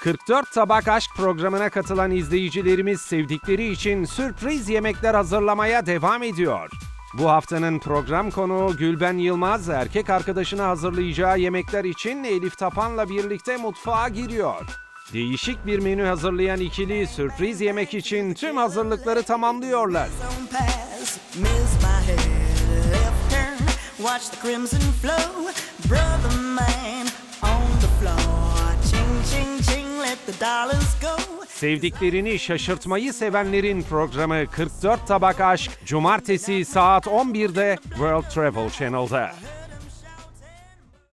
44 Tabak Aşk programına katılan izleyicilerimiz sevdikleri için sürpriz yemekler hazırlamaya devam ediyor. Bu haftanın program konuğu Gülben Yılmaz, erkek arkadaşına hazırlayacağı yemekler için Elif Tapan'la birlikte mutfağa giriyor. Değişik bir menü hazırlayan ikili sürpriz yemek için tüm hazırlıkları tamamlıyorlar. watch Sevdiklerini şaşırtmayı sevenlerin programı 44 Tabak Aşk Cumartesi saat 11'de World Travel Channel'da.